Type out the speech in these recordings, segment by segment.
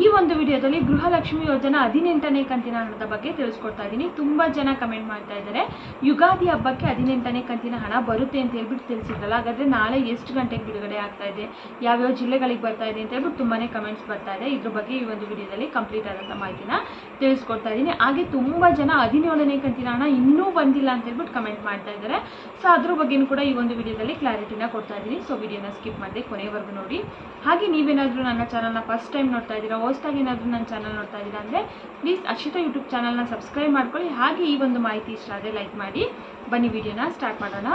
ಈ ಒಂದು ವಿಡಿಯೋದಲ್ಲಿ ಗೃಹಲಕ್ಷ್ಮಿ ಯೋಜನಾ ಹದಿನೆಂಟನೇ ಕಂತಿನ ಹಣದ ಬಗ್ಗೆ ತಿಳಿಸ್ಕೊಡ್ತಾ ಇದ್ದೀನಿ. ತುಂಬ ಜನ ಕಮೆಂಟ್ ಮಾಡ್ತಾ ಇದ್ದಾರೆ. ಯುಗಾದಿ ಹಬ್ಬಕ್ಕೆ ಹದಿನೆಂಟನೇ ಕಂತಿನ ಹಣ ಬರುತ್ತೆ ಅಂತ ಹೇಳ್ಬಿಟ್ಟು ತಿಳಿಸಿದ್ರಲ್ಲ, ಹಾಗಾದರೆ ನಾಳೆ ಎಷ್ಟು ಗಂಟೆಗೆ ಬಿಡುಗಡೆ ಆಗ್ತಾ ಇದೆ? ಯಾವ್ಯಾವ ಜಿಲ್ಲೆಗಳಿಗೆ ಬರ್ತಾ ಇದೆ ಅಂತ ಹೇಳ್ಬಿಟ್ಟು ತುಂಬಾ ಕಮೆಂಟ್ಸ್ ಬರ್ತಾ ಇದೆ. ಇದ್ರ ಬಗ್ಗೆ ಈ ಒಂದು ವಿಡಿಯೋದಲ್ಲಿ ಕಂಪ್ಲೀಟ್ ಆದಂಥ ಮಾಹಿತಿನ ತಿಳಿಸ್ಕೊಡ್ತಾ ಇದ್ದೀನಿ. ಹಾಗೆ ತುಂಬ ಜನ ಹದಿನೇಳನೇ ಕಂತಿನ ಹಣ ಇನ್ನೂ ಬಂದಿಲ್ಲ ಅಂತ ಹೇಳ್ಬಿಟ್ಟು ಕಮೆಂಟ್ ಮಾಡ್ತಾ ಇದ್ದಾರೆ. ಸೊ ಅದ್ರ ಬಗ್ಗೆನೂ ಕೂಡ ಈ ಒಂದು ವಿಡಿಯೋದಲ್ಲಿ ಕ್ಲಾರಿಟಿನ ಕೊಡ್ತಾ ಇದ್ದೀನಿ. ಸೊ ವಿಡಿಯೋನ ಸ್ಕಿಪ್ ಮಾಡಿದೆ ಕೊನೆವರೆಗೂ ನೋಡಿ. ಹಾಗೆ ನೀವೇನಾದರೂ ನನ್ನ ಚಾನಲ್ನ ಫಸ್ಟ್ ಟೈಮ್ ನೋಡ್ತಾ ಇದ್ದೀರಾ ಹೊಸ್ದಾಗಿ ಏನಾದರೂ ನನ್ನ ಚಾನಲ್ ನೋಡ್ತಾ ಇದ್ದೀರಾ ಅಂದರೆ ಪ್ಲೀಸ್ ಅಕ್ಷಿತಾ ಯೂಟ್ಯೂಬ್ ಚಾನಲ್ನ ಸಬ್ಸ್ಕ್ರೈಬ್ ಮಾಡ್ಕೊಳ್ಳಿ. ಹಾಗೆ ಈ ಒಂದು ಮಾಹಿತಿ ಇಷ್ಟ ಆದರೆ ಲೈಕ್ ಮಾಡಿ. ಬನ್ನಿ ವಿಡಿಯೋನ ಸ್ಟಾರ್ಟ್ ಮಾಡೋಣ.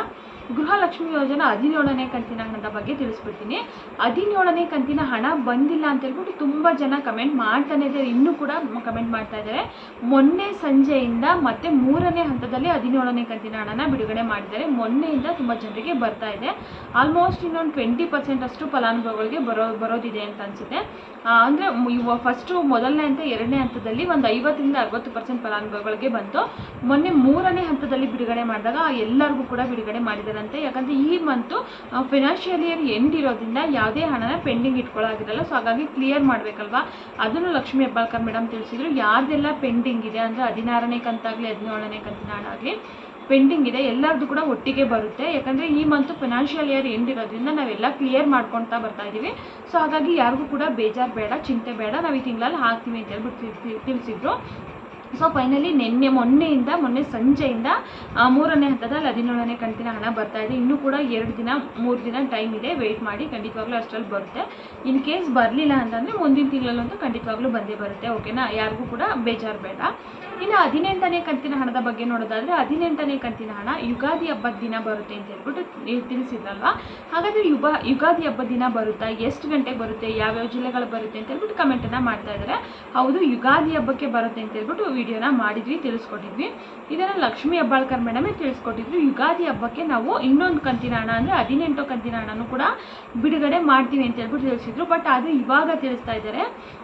ಗೃಹಲಕ್ಷ್ಮಿ ಯೋಜನಾ ಹದಿನೇಳನೇ ಕಂತಿನ ಹಣದ ಬಗ್ಗೆ ತಿಳಿಸ್ಬಿಡ್ತೀನಿ. ಹದಿನೇಳನೇ ಕಂತಿನ ಹಣ ಬಂದಿಲ್ಲ ಅಂತ ಹೇಳ್ಬಿಟ್ಟು ತುಂಬ ಜನ ಕಮೆಂಟ್ ಮಾಡ್ತಾನೆ ಇದ್ದಾರೆ. ಇನ್ನೂ ಕೂಡ ಕಮೆಂಟ್ ಮಾಡ್ತಾ ಇದ್ದಾರೆ. ಮೊನ್ನೆ ಸಂಜೆಯಿಂದ ಮತ್ತೆ ಮೂರನೇ ಹಂತದಲ್ಲಿ ಹದಿನೇಳನೇ ಕಂತಿನ ಹಣನ ಬಿಡುಗಡೆ ಮಾಡಿದ್ದಾರೆ. ಮೊನ್ನೆಯಿಂದ ತುಂಬ ಜನರಿಗೆ ಬರ್ತಾ ಇದೆ. ಆಲ್ಮೋಸ್ಟ್ ಇನ್ನೊಂದು ಟ್ವೆಂಟಿ ಪರ್ಸೆಂಟ್ ಅಷ್ಟು ಫಲಾನುಭವಿಗಳಿಗೆ ಬರೋ, ಬರೋದಿದೆ ಅಂತ ಅನಿಸುತ್ತೆ. ಅಂದರೆ ಇವ ಫಸ್ಟು ಮೊದಲನೇ ಹಂತ, ಎರಡನೇ ಹಂತದಲ್ಲಿ ಒಂದು ಐವತ್ತರಿಂದ ಅರವತ್ತು ಪರ್ಸೆಂಟ್ ಫಲಾನುಭವಿಗಳಿಗೆ ಬಂತು. ಮೊನ್ನೆ ಮೂರನೇ ಹಂತದಲ್ಲಿ ಬಿಡುಗಡೆ ಮಾಡಿದಾಗ ಎಲ್ಲರಿಗೂ ಕೂಡ ಬಿಡುಗಡೆ ಮಾಡಿದಾರಂತೆ ಯಾಕಂದರೆ ಈ ಮಂತು ಫಿನಾನ್ಷಿಯಲ್ ಇಯರ್ ಎಂಡ್ ಇರೋದ್ರಿಂದ ಯಾವುದೇ ಹಣನ ಪೆಂಡಿಂಗ್ ಇಟ್ಕೊಳ್ಳೋಗಿರಲ್ಲ ಸೊ ಹಾಗಾಗಿ ಕ್ಲಿಯರ್ ಮಾಡಬೇಕಲ್ವಾ? ಅದನ್ನು ಲಕ್ಷ್ಮೀ ಹೆಬ್ಬಾಳ್ಕರ್ ಮೇಡಮ್ ತಿಳಿಸಿದ್ರು. ಯಾರ್ದೆಲ್ಲ ಪೆಂಡಿಂಗ್ ಇದೆ, ಅಂದರೆ ಹದಿನಾರನೇ ಕಂತಾಗಲಿ, ಹದಿನೇಳನೇ ಕಂತಿನ ಹಣ ಪೆಂಡಿಂಗ್ ಇದೆ. ಎಲ್ಲರದ್ದು ಕೂಡ ಒಟ್ಟಿಗೆ ಬರುತ್ತೆ. ಯಾಕಂದರೆ ಈ ಮಂತು ಫಿನಾನ್ಷಿಯಲ್ ಇಯರ್ ಎಂಡ್ ಇರೋದ್ರಿಂದ ನಾವೆಲ್ಲ ಕ್ಲಿಯರ್ ಮಾಡ್ಕೊಳ್ತಾ ಬರ್ತಾ ಇದ್ದೀವಿ ಸೊ ಹಾಗಾಗಿ ಯಾರಿಗೂ ಕೂಡ ಬೇಜಾರು ಬೇಡ, ಚಿಂತೆ ಬೇಡ. ನಾವು ಈ ತಿಂಗಳಲ್ಲಿ ಹಾಕ್ತೀವಿ ಅಂತ ಹೇಳ್ಬಿಟ್ಟು ತಿಳ್ಸಿ- ತಿಳಿಸಿದ್ರು. ಸೊ ಫೈನಲಿ ನಿನ್ನೆ ಮೊನ್ನೆಯಿಂದ, ಮೊನ್ನೆ ಸಂಜೆಯಿಂದ ಮೂರನೇ ಹಂತದಲ್ಲಿ ಹದಿನೇಳನೇ ಕಂತಿನ ಹಣ ಬರ್ತಾ ಇದೆ. ಇನ್ನೂ ಕೂಡ ಎರಡು ದಿನ, ಮೂರು ದಿನ ಟೈಮ್ ಇದೆ. ವೆಯ್ಟ್ ಮಾಡಿ, ಖಂಡಿತವಾಗ್ಲೂ ಅಷ್ಟರಲ್ಲಿ ಬರುತ್ತೆ. ಇನ್ ಕೇಸ್ ಬರಲಿಲ್ಲ ಅಂತಂದರೆ ಮುಂದಿನ ತಿಂಗಳಲ್ಲಂತೂ ಖಂಡಿತವಾಗ್ಲೂ ಬಂದೇ ಬರುತ್ತೆ ಓಕೆನಾ ಯಾರಿಗೂ ಕೂಡ ಬೇಜಾರು ಬೇಡ. ಇನ್ನು ಹದಿನೆಂಟನೇ ಕಂತಿನ ಹಣದ ಬಗ್ಗೆ ನೋಡೋದಾದರೆ, ಹದಿನೆಂಟನೇ ಕಂತಿನ ಹಣ ಯುಗಾದಿ ಹಬ್ಬದ ದಿನ ಬರುತ್ತೆ ಅಂತ ಹೇಳ್ಬಿಟ್ಟು ತಿಳಿಸಿದ್ರಲ್ವ ಹಾಗಾದ್ರೆ ಯುಗ ಯುಗಾದಿ ಹಬ್ಬದ ದಿನ ಬರುತ್ತಾ? ಎಷ್ಟು ಗಂಟೆಗೆ ಬರುತ್ತೆ? ಯಾವ್ಯಾವ ಜಿಲ್ಲೆಗಳು ಬರುತ್ತೆ ಅಂತ ಹೇಳ್ಬಿಟ್ಟು ಕಮೆಂಟನ್ನು ಮಾಡ್ತಾ ಇದ್ದಾರೆ ಹೌದು, ಯುಗಾದಿ ಹಬ್ಬಕ್ಕೆ ಬರುತ್ತೆ ಅಂತ ಹೇಳ್ಬಿಟ್ಟು ವಿಡಿಯೋನ ಮಾಡಿದ್ವಿ, ತಿಳಿಸ್ಕೊಟ್ಟಿದ್ವಿ. ಇದನ್ನು ಲಕ್ಷ್ಮೀ ಹೆಬ್ಬಾಳ್ಕರ್ ಮೇಡಮೇ ತಿಳಿಸ್ಕೊಟ್ಟಿದ್ರು. ಯುಗಾದಿ ಹಬ್ಬಕ್ಕೆ ನಾವು ಇನ್ನೊಂದು ಕಂತಿನ ಹಣ, ಅಂದರೆ ಹದಿನೆಂಟು ಕಂತಿನ ಹಣನೂ ಕೂಡ ಬಿಡುಗಡೆ ಮಾಡ್ತೀವಿ ಅಂತ ಹೇಳ್ಬಿಟ್ಟು ತಿಳಿಸಿದ್ರು. ಬಟ್ ಅದು ಇವಾಗ ತಿಳಿಸ್ತಾ ಇದ್ದಾರೆ.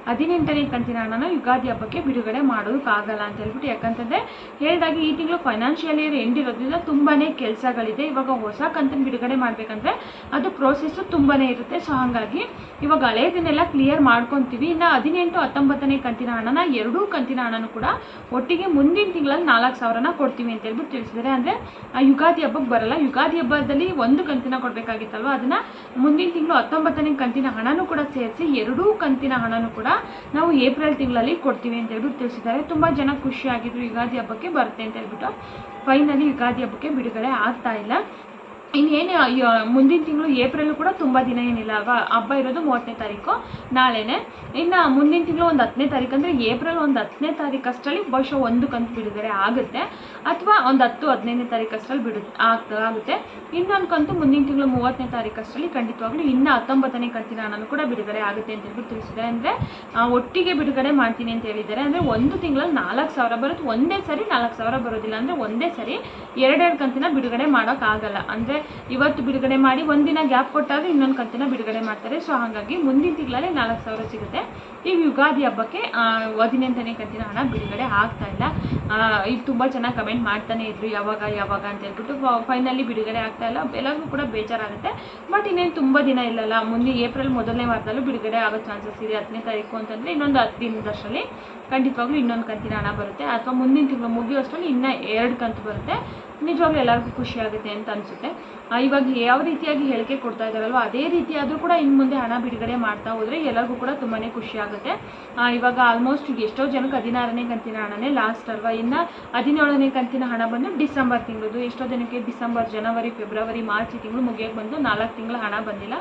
ಹದಿನೆಂಟನೇ ಕಂತಿನ ಹಣನ ಯುಗಾದಿ ಹಬ್ಬಕ್ಕೆ ಬಿಡುಗಡೆ ಮಾಡೋದಕ್ಕಾಗಲ್ಲ ಅಂತ ಹೇಳ್ಬಿಟ್ಟು, ಯಾಕಂತಂದರೆ ಹೇಳಿದಾಗ ಈ ತಿಂಗಳು ಫೈನಾನ್ಷಿಯಲ್ ಇಯರ್ ಎಂಡ್ ಇರೋದ್ರಿಂದ ತುಂಬಾ ಕೆಲಸಗಳಿದೆ. ಇವಾಗ ಹೊಸ ಕಂತಿನ ಬಿಡುಗಡೆ ಮಾಡಬೇಕಂದ್ರೆ ಅದು ಪ್ರೋಸೆಸ್ಸು ತುಂಬಾ ಇರುತ್ತೆ. ಸೊ ಹಾಗಾಗಿ ಇವಾಗ ಹಳೇದನ್ನೆಲ್ಲ ಕ್ಲಿಯರ್ ಮಾಡ್ಕೊತೀವಿ. ಇನ್ನು ಹದಿನೆಂಟು, ಹತ್ತೊಂಬತ್ತನೇ ಕಂತಿನ ಹಣನ ಎರಡೂ ಕಂತಿನ ಹಣನೂ ಕೂಡ ಒಟ್ಟಿಗೆ ಮುಂದಿನ ತಿಂಗಳಲ್ಲಿ ನಾಲ್ಕು ಸಾವಿರನ ಕೊಡ್ತೀವಿ ಅಂತ ಹೇಳ್ಬಿಟ್ಟು ತಿಳಿಸಿದ್ದಾರೆ. ಅಂದರೆ ಯುಗಾದಿ ಹಬ್ಬಕ್ಕೆ ಬರಲ್ಲ. ಯುಗಾದಿ ಹಬ್ಬದಲ್ಲಿ ಒಂದು ಕಂತಿನ ಕೊಡಬೇಕಾಗಿತ್ತಲ್ವ? ಅದನ್ನು ಮುಂದಿನ ತಿಂಗಳು ಹತ್ತೊಂಬತ್ತನೇ ಕಂತಿನ ಹಣನೂ ಕೂಡ ಸೇರಿಸಿ ಎರಡೂ ಕಂತಿನ ಹಣನೂ ಕೂಡ ನಾವು ಏಪ್ರಿಲ್ ತಿಂಗಳಲ್ಲಿ ಕೊಡ್ತೀವಿ ಅಂತ ಹೇಳ್ಬಿಟ್ಟು ತಿಳಿಸಿದ್ದಾರೆ. ತುಂಬ ಜನ ಖುಷಿಯಾಗಿದ್ರು ಯುಗಾದಿ ಹಬ್ಬಕ್ಕೆ ಬರುತ್ತೆ ಅಂತ ಹೇಳ್ಬಿಟ್ಟು. ಫೈನಲಿ ಯುಗಾದಿ ಹಬ್ಬಕ್ಕೆ ಬಿಡುಗಡೆ ಆಗ್ತಾ ಇಲ್ಲ. ಇನ್ನೇನು ಮುಂದಿನ ತಿಂಗಳು ಏಪ್ರಿಲ್ ಕೂಡ ತುಂಬ ದಿನ ಏನಿಲ್ಲ. ಅಲ್ವಾ ಹಬ್ಬ ಇರೋದು ಮೂವತ್ತನೇ ತಾರೀಕು, ನಾಳೆನೇ. ಇನ್ನು ಮುಂದಿನ ತಿಂಗಳು ಒಂದು ಹತ್ತನೇ ತಾರೀಕು ಅಂದರೆ ಏಪ್ರಿಲ್ ಒಂದು ಹತ್ತನೇ ತಾರೀಕು ಅಷ್ಟರಲ್ಲಿ ಬಹುಶಃ ಒಂದು ಕಂತು ಬಿಡುಗಡೆ ಆಗುತ್ತೆ. ಅಥವಾ ಒಂದು ಹತ್ತು, ಹದಿನೈದನೇ ತಾರೀಕು ಅಷ್ಟರಲ್ಲಿ ಬಿಡು ಆಗ್ತ ಆಗುತ್ತೆ. ಇನ್ನೊಂದು ಕಂತು ಮುಂದಿನ ತಿಂಗಳು ಮೂವತ್ತನೇ ತಾರೀಕು ಅಷ್ಟರಲ್ಲಿ ಖಂಡಿತವಾಗ್ಲೂ ಇನ್ನು ಹತ್ತೊಂಬತ್ತನೇ ಕಂತಿನ ಹಣನೂ ಕೂಡ ಬಿಡುಗಡೆ ಆಗುತ್ತೆ ಅಂತ ಹೇಳ್ಬಿಟ್ಟು ತಿಳಿಸಿದ್ದಾರೆ. ಅಂದರೆ ಒಟ್ಟಿಗೆ ಬಿಡುಗಡೆ ಮಾಡ್ತೀನಿ ಅಂತ ಹೇಳಿದ್ದಾರೆ. ಅಂದರೆ ಒಂದು ತಿಂಗಳಲ್ಲಿ ನಾಲ್ಕು ಸಾವಿರ ಬರುತ್ತೆ. ಒಂದೇ ಸರಿ ನಾಲ್ಕು ಸಾವಿರ ಬರೋದಿಲ್ಲ. ಅಂದರೆ ಒಂದೇ ಸರಿ ಎರಡೆರಡು ಕಂತಿನ ಬಿಡುಗಡೆ ಮಾಡೋಕ್ಕಾಗಲ್ಲ. ಅಂದರೆ ಇವತ್ತು ಬಿಡುಗಡೆ ಮಾಡಿ ಒಂದಿನ ಗ್ಯಾಪ್ ಕೊಟ್ಟಾಗ ಇನ್ನೊಂದು ಕಂತಿನ ಬಿಡುಗಡೆ ಮಾಡ್ತಾರೆ. ಸೊ ಹಾಗಾಗಿ ಮುಂದಿನ ತಿಂಗಳಲ್ಲೇ ನಾಲ್ಕು ಸಾವಿರ ಸಿಗುತ್ತೆ. ಈಗ ಯುಗಾದಿ ಹಬ್ಬಕ್ಕೆ ಹದಿನೆಂಟನೇ ಕಂತಿನ ಹಣ ಬಿಡುಗಡೆ ಆಗ್ತಾ ಇಲ್ಲ. ಇದು ತುಂಬ ಚೆನ್ನಾಗಿ ಕಮೆಂಟ್ ಮಾಡ್ತಾನೆ ಇದ್ರು, ಯಾವಾಗ ಯಾವಾಗ ಅಂತ ಹೇಳ್ಬಿಟ್ಟು ಫೈನಲಿ ಬಿಡುಗಡೆ ಆಗ್ತಾ ಇಲ್ಲ. ಎಲ್ಲರಿಗೂ ಕೂಡ ಬೇಜಾರಾಗುತ್ತೆ. ಬಟ್ ಇನ್ನೇನು ತುಂಬ ದಿನ ಇಲ್ಲಲ್ಲ. ಮುಂದೆ ಏಪ್ರಿಲ್ ಮೊದಲನೇ ವಾರದಲ್ಲೂ ಬಿಡುಗಡೆ ಆಗೋ ಚಾನ್ಸಸ್ ಇದೆ. ಹತ್ತನೇ ತಾರೀಕು ಅಂತಂದರೆ ಇನ್ನೊಂದು ಹತ್ತು ದಿನದಷ್ಟರಲ್ಲಿ ಖಂಡಿತವಾಗ್ಲೂ ಇನ್ನೊಂದು ಕಂತಿನ ಹಣ ಬರುತ್ತೆ. ಅಥವಾ ಮುಂದಿನ ತಿಂಗಳು ಮುಗಿಯೋಷ್ಟರಲ್ಲಿ ಇನ್ನೂ ಎರಡು ಕಂತು ಬರುತ್ತೆ. ನಿಜವಾಗ್ಲೂ ಎಲ್ಲರಿಗೂ ಖುಷಿ ಆಗುತ್ತೆ ಅಂತ ಅನಿಸುತ್ತೆ. ಇವಾಗ ಯಾವ ರೀತಿಯಾಗಿ ಹೇಳಿಕೆ ಕೊಡ್ತಾ ಇದ್ದಾರಲ್ವ, ಅದೇ ರೀತಿಯಾದರೂ ಕೂಡ ಇನ್ನು ಮುಂದೆ ಹಣ ಬಿಡುಗಡೆ ಮಾಡ್ತಾ ಹೋದರೆ ಎಲ್ಲರಿಗೂ ಕೂಡ ತುಂಬಾ ಖುಷಿ ಆಗುತ್ತೆ. ಆ, ಇವಾಗ ಆಲ್ಮೋಸ್ಟ್ ಎಷ್ಟೋ ಜನಕ್ಕೆ ಹದಿನಾರನೇ ಕಂತಿನ ಹಣನೇ ಲಾಸ್ಟ್ ಅಲ್ವಾ? ಇನ್ನು ಹದಿನೇಳನೇ ಕಂತಿನ ಹಣ ಬಂದು ಡಿಸೆಂಬರ್ ತಿಂಗಳದು. ಎಷ್ಟೋ ಜನಕ್ಕೆ ಡಿಸೆಂಬರ್ ಜನವರಿ ಫೆಬ್ರವರಿ ಮಾರ್ಚ್ ತಿಂಗಳು ಮುಗಿಯೋಕ್ಕೆ ಬಂದು ನಾಲ್ಕು ತಿಂಗಳ ಹಣ ಬಂದಿಲ್ಲ.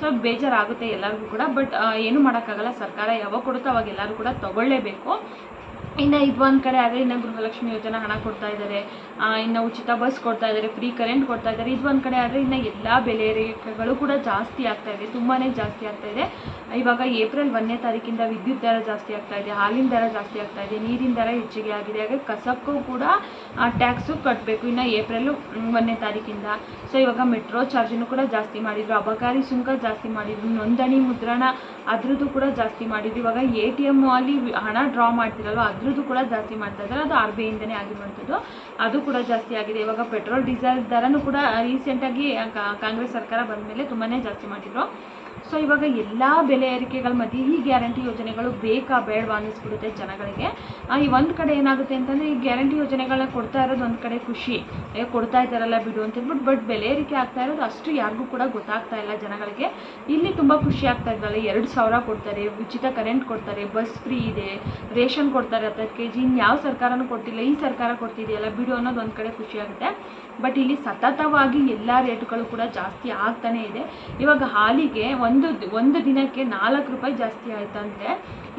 ಸೊ ಬೇಜಾರಾಗುತ್ತೆ ಎಲ್ಲರಿಗೂ ಕೂಡ. ಬಟ್ ಏನು ಮಾಡೋಕ್ಕಾಗಲ್ಲ. ಸರ್ಕಾರ ಯಾವಾಗ ಕೊಡುತ್ತೋ ಅವಾಗ ಎಲ್ಲರೂ ಕೂಡ ತಗೊಳ್ಳೇಬೇಕು. ಇನ್ನು ಇದು ಒಂದು ಕಡೆ ಆದರೆ ಇನ್ನು ಗೃಹಲಕ್ಷ್ಮಿ ಯೋಜನೆ ಹಣ ಕೊಡ್ತಾ ಇದ್ದಾರೆ ಇನ್ನು ಉಚಿತ ಬಸ್ ಕೊಡ್ತಾ ಇದ್ದಾರೆ ಫ್ರೀ ಕರೆಂಟ್ ಕೊಡ್ತಾ ಇದ್ದಾರೆ ಇದು ಒಂದು ಕಡೆ ಆದರೆ ಇನ್ನು ಎಲ್ಲ ಬೆಲೆ ಏರಿಕೆಗಳು ಕೂಡ ಜಾಸ್ತಿ ಆಗ್ತಾ ಇದೆ ತುಂಬಾ ಜಾಸ್ತಿ ಆಗ್ತಾ ಇದೆ. ಇವಾಗ ಏಪ್ರಿಲ್ ಒಂದನೇ ತಾರೀಕಿಂದ ವಿದ್ಯುತ್ ದರ ಜಾಸ್ತಿ ಆಗ್ತಾ ಇದೆ, ಹಾಲಿನ ದರ ಜಾಸ್ತಿ ಆಗ್ತಾ ಇದೆ, ನೀರಿನ ದರ ಹೆಚ್ಚಿಗೆ ಆಗಿದೆ, ಹಾಗೆ ಕಸಕ್ಕೂ ಕೂಡ ಟ್ಯಾಕ್ಸು ಕಟ್ಟಬೇಕು ಇನ್ನು ಏಪ್ರಿಲ್ ಒಂದನೇ ತಾರೀಕಿಂದ. ಸೊ ಇವಾಗ ಮೆಟ್ರೋ ಚಾರ್ಜನ್ನು ಕೂಡ ಜಾಸ್ತಿ ಮಾಡಿದ್ರು, ಅಬಕಾರಿ ಸುಂಕ ಜಾಸ್ತಿ ಮಾಡಿದ್ರು, ನೋಂದಣಿ ಮುದ್ರಣ ಅದ್ರದ್ದು ಕೂಡ ಜಾಸ್ತಿ ಮಾಡಿದ್ರು. ಇವಾಗ ಎ ಟಿ ಎಂ ಅಲ್ಲಿ ಹಣ ಡ್ರಾ ಮಾಡ್ತಿರಲ್ವ ಅದ್ರ ಅದ್ರದ್ದು ಕೂಡ ಜಾಸ್ತಿ ಮಾಡ್ತಾ ಇದ್ದಾರೆ ಅದು ಆರ್ ಬಿ ಐಯಿಂದನೇ ಆಗಿರುವಂಥದ್ದು ಅದು ಕೂಡ ಜಾಸ್ತಿ ಆಗಿದೆ. ಇವಾಗ ಪೆಟ್ರೋಲ್ ಡೀಸೆಲ್ ದರನೂ ಕೂಡ ರೀಸೆಂಟಾಗಿ ಕಾಂಗ್ರೆಸ್ ಸರ್ಕಾರ ಬಂದ ಮೇಲೆ ತುಂಬಾ ಜಾಸ್ತಿ ಮಾಡಿದ್ರು ಸೊ ಇವಾಗ ಎಲ್ಲ ಬೆಲೆ ಏರಿಕೆಗಳ ಮಧ್ಯೆ ಈ ಗ್ಯಾರಂಟಿ ಯೋಜನೆಗಳು ಬೇಕಾ ಬೇಡವಾ ಅನ್ನಿಸ್ಬಿಡುತ್ತೆ ಜನಗಳಿಗೆ. ಈ ಒಂದು ಕಡೆ ಏನಾಗುತ್ತೆ ಅಂತಂದರೆ ಈ ಗ್ಯಾರಂಟಿ ಯೋಜನೆಗಳನ್ನ ಕೊಡ್ತಾ ಇರೋದು ಒಂದು ಕಡೆ ಖುಷಿ. ಕೊಡ್ತಾ ಇದ್ದಾರಲ್ಲ ಬಿಡು ಅಂತ ಹೇಳ್ಬಿಟ್ಟು ಬಟ್ ಬೆಲೆ ಏರಿಕೆ ಆಗ್ತಾ ಇರೋದು ಅಷ್ಟು ಯಾರಿಗೂ ಕೂಡ ಗೊತ್ತಾಗ್ತಾ ಇಲ್ಲ ಜನಗಳಿಗೆ. ಇಲ್ಲಿ ತುಂಬ ಖುಷಿ ಆಗ್ತಾ ಇದ್ದಲ್ಲ ಎರಡು ಸಾವಿರ ಕೊಡ್ತಾರೆ, ಉಚಿತ ಕರೆಂಟ್ ಕೊಡ್ತಾರೆ, ಬಸ್ ಫ್ರೀ ಇದೆ, ರೇಷನ್ ಕೊಡ್ತಾರೆ ಹತ್ತತ್ತು ಕೆ ಜಿ ಇನ್ಯಾವ ಸರ್ಕಾರನೂ ಕೊಟ್ಟಿಲ್ಲ, ಈ ಸರ್ಕಾರ ಕೊಡ್ತಿದೆಯಲ್ಲ ಬಿಡು ಅನ್ನೋದು ಒಂದು ಕಡೆ ಖುಷಿ ಆಗುತ್ತೆ. ಬಟ್ ಇಲ್ಲಿ ಸತತವಾಗಿ ಎಲ್ಲ ರೇಟ್ಗಳು ಕೂಡ ಜಾಸ್ತಿ ಆಗ್ತಾನೇ ಇದೆ. ಇವಾಗ ಹಾಲಿಗೆ ಒಂದು ಒಂದು ದಿನಕ್ಕೆ ನಾಲ್ಕು ರೂಪಾಯಿ ಜಾಸ್ತಿ ಆಯ್ತಂದ್ರೆ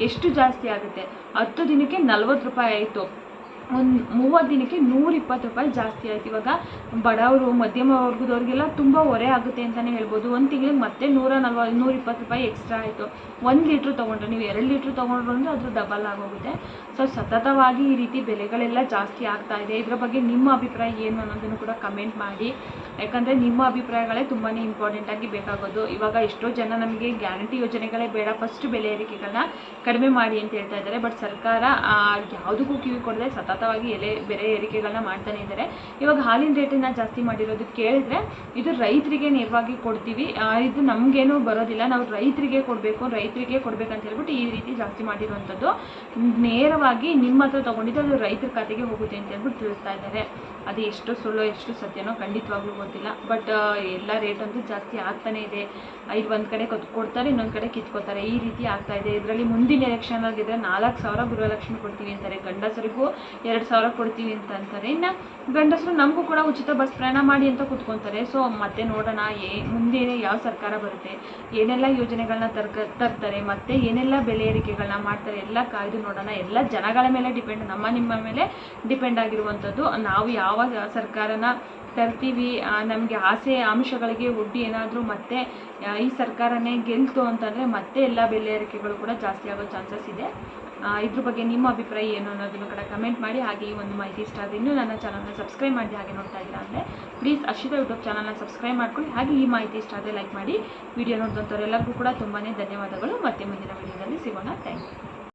ಎಷ್ಟು ಜಾಸ್ತಿ ಆಗುತ್ತೆ? ಹತ್ತು ದಿನಕ್ಕೆ ನಲ್ವತ್ತು ರೂಪಾಯಿ ಆಯಿತು. ಒಂದು ಮೂವತ್ತು ದಿನಕ್ಕೆ ನೂರ ಇಪ್ಪತ್ತು ರೂಪಾಯಿ ಜಾಸ್ತಿ ಆಯ್ತು. ಇವಾಗ ಬಡವರು, ಮಧ್ಯಮ ವರ್ಗದವ್ರಿಗೆಲ್ಲ ತುಂಬ ಹೊರೆ ಆಗುತ್ತೆ ಅಂತಲೇ ಹೇಳ್ಬೋದು. ಒಂದು ತಿಂಗಳಿಗೆ ಮತ್ತೆ ನೂರ ನಲ್ವ ನೂರ ಇಪ್ಪತ್ತು ರೂಪಾಯಿ ಎಕ್ಸ್ಟ್ರಾ ಆಯಿತು. ಒಂದು ಲೀಟ್ರ್ ತೊಗೊಂಡ್ರೆ, ನೀವು ಎರಡು ಲೀಟ್ರ್ ತೊಗೊಂಡ್ರು ಅಂದರೆ ಅದು ಡಬಲ್ ಆಗೋಗುತ್ತೆ. ಸೊ ಸತತವಾಗಿ ಈ ರೀತಿ ಬೆಲೆಗಳೆಲ್ಲ ಜಾಸ್ತಿ ಆಗ್ತಾ ಇದೆ. ಇದರ ಬಗ್ಗೆ ನಿಮ್ಮ ಅಭಿಪ್ರಾಯ ಏನು ಅನ್ನೋದನ್ನು ಕೂಡ ಕಮೆಂಟ್ ಮಾಡಿ. ಯಾಕಂದರೆ ನಿಮ್ಮ ಅಭಿಪ್ರಾಯಗಳೇ ತುಂಬಾ ಇಂಪಾರ್ಟೆಂಟ್ ಆಗಿ ಬೇಕಾಗೋದು. ಇವಾಗ ಎಷ್ಟೋ ಜನ ನಮಗೆ ಗ್ಯಾರಂಟಿ ಯೋಜನೆಗಳೇ ಬೇಡ ಫಸ್ಟ್ ಬೆಲೆ ಏರಿಕೆಗಳನ್ನ ಕಡಿಮೆ ಮಾಡಿ ಅಂತ ಹೇಳ್ತಾ ಇದ್ದಾರೆ. ಬಟ್ ಸರ್ಕಾರ ಯಾವುದಕ್ಕೂ ಕಿವಿ ಕೊಡದೆ ಸತತವಾಗಿ ಎಲೆ, ಬೆಲೆ ಏರಿಕೆಗಳನ್ನ ಮಾಡ್ತಾನೆ ಇದ್ದಾರೆ. ಇವಾಗ ಹಾಲಿನ ರೇಟನ್ನ ಜಾಸ್ತಿ ಮಾಡಿರೋದು ಕೇಳಿದ್ರೆ, ಇದು ರೈತರಿಗೆ ನೇರವಾಗಿ ಕೊಡ್ತೀವಿ. ಇದು ನಮಗೇನು ಬರೋದಿಲ್ಲ. ನಾವು ರೈತರಿಗೆ ಕೊಡಬೇಕು, ರೈತರಿಗೆ ಕೊಡ್ಬೇಕಂತ ಹೇಳ್ಬಿಟ್ಟು ಈ ರೀತಿ ಜಾಸ್ತಿ ಮಾಡಿರುವಂಥದ್ದು. ನೇರವಾಗಿ ನಿಮ್ಮ ಹತ್ರ ತಗೊಂಡಿದ್ದು ಅದು ರೈತರ ಖಾತೆಗೆ ಹೋಗುತ್ತೆ ಅಂತ ಹೇಳ್ಬಿಟ್ಟು ತಿಳಿಸ್ತಾ ಇದ್ದಾರೆ. ಅದು ಎಷ್ಟು ಸುಳ್ಳು ಎಷ್ಟು ಸತ್ಯನೋ ಖಂಡಿತವಾಗ್ಲೂ ಗೊತ್ತಿಲ್ಲ. ಬಟ್ ಎಲ್ಲ ರೇಟ್ ಅಂತೂ ಜಾಸ್ತಿ ಆಗ್ತಾನೇ ಇದೆ. ಇದು ಒಂದು ಕಡೆ ಕೊತ್, ಕೊಡ್ತಾರೆ, ಇನ್ನೊಂದು ಕಡೆ ಕಿತ್ಕೋತಾರೆ ಈ ರೀತಿ ಆಗ್ತಾ ಇದೆ. ಇದರಲ್ಲಿ ಮುಂದಿನ ಎಲೆಕ್ಷನ್ ಆಗಿದ್ರೆ ನಾಲ್ಕು ಸಾವಿರ ಗೃಹಲಕ್ಷ್ಮಿ ಕೊಡ್ತೀವಿ ಅಂತಾರೆ. ಗಂಡಸರಿಗೂ ಎರಡು ಸಾವಿರ ಕೊಡ್ತೀವಿ ಅಂತ ಅಂತಾರೆ. ಇನ್ನು ಗಂಡಸರು ನಮಗೂ ಕೂಡ ಉಚಿತ ಬಸ್ ಪ್ರಯಾಣ ಮಾಡಿ ಅಂತ ಕೂತ್ಕೊತಾರೆ. ಸೊ ಮತ್ತೆ ನೋಡೋಣ, ಏ, ಮುಂದೆ ಯಾವ ಸರ್ಕಾರ ಬರುತ್ತೆ, ಏನೆಲ್ಲ ಯೋಜನೆಗಳನ್ನ ತರ್ಕ, ತರ್ತಾರೆ, ಮತ್ತೆ ಏನೆಲ್ಲ ಬೆಲೆ ಏರಿಕೆಗಳನ್ನ ಮಾಡ್ತಾರೆ, ಎಲ್ಲ ಕಾಯ್ದು ನೋಡೋಣ. ಎಲ್ಲ ಜನಗಳ ಮೇಲೆ ಡಿಪೆಂಡ್ ನಮ್ಮ ನಿಮ್ಮ ಮೇಲೆ ಡಿಪೆಂಡ್ ಆಗಿರುವಂಥದ್ದು. ನಾವು ಯಾವ ಸರ್ಕಾರನ ತರ್ತೀವಿ ನಮಗೆ ಆಸೆ ಅಂಶಗಳಿಗೆ ಒಡ್ಡಿ ಏನಾದರೂ ಮತ್ತೆ ಈ ಸರ್ಕಾರನೇ ಗೆಲ್ತು ಅಂತಂದರೆ ಮತ್ತೆ ಎಲ್ಲ ಬೆಲೆ ಏರಿಕೆಗಳು ಕೂಡ ಜಾಸ್ತಿ ಆಗೋ ಚಾನ್ಸಸ್ ಇದೆ. ಇದ್ರ ಬಗ್ಗೆ ನಿಮ್ಮ ಅಭಿಪ್ರಾಯ ಏನು ಅನ್ನೋದನ್ನು ಕೂಡ ಕಮೆಂಟ್ ಮಾಡಿ, ಹಾಗೆ ಈ ಒಂದು ಮಾಹಿತಿ ಇಷ್ಟ ಆದರೆ ಇನ್ನೂ ನನ್ನ ಚಾನಲ್ನ ಸಬ್ಸ್ಕ್ರೈಬ್ ಮಾಡಿ, ಹಾಗೆ ನೋಡ್ತಾ ಇದ್ದೀರಾ ಅಂದರೆ ಪ್ಲೀಸ್ ಅಶ್ವಿತ ಯೂಟ್ಯೂಬ್ ಚಾನಲ್ನ ಸಬ್ಸ್ಕ್ರೈಬ್ ಮಾಡ್ಕೊಳ್ಳಿ, ಹಾಗೆ ಈ ಮಾಹಿತಿ ಇಷ್ಟ ಆದರೆ ಲೈಕ್ ಮಾಡಿ ವಿಡಿಯೋ ನೋಡಿದಂಥವ್ರೆಲ್ಲರಿಗೂ ಕೂಡ ತುಂಬಾ ಧನ್ಯವಾದಗಳು. ಮತ್ತೆ ಮುಂದಿನ ವಿಡಿಯೋದಲ್ಲಿ ಸಿಗೋಣ. Thank you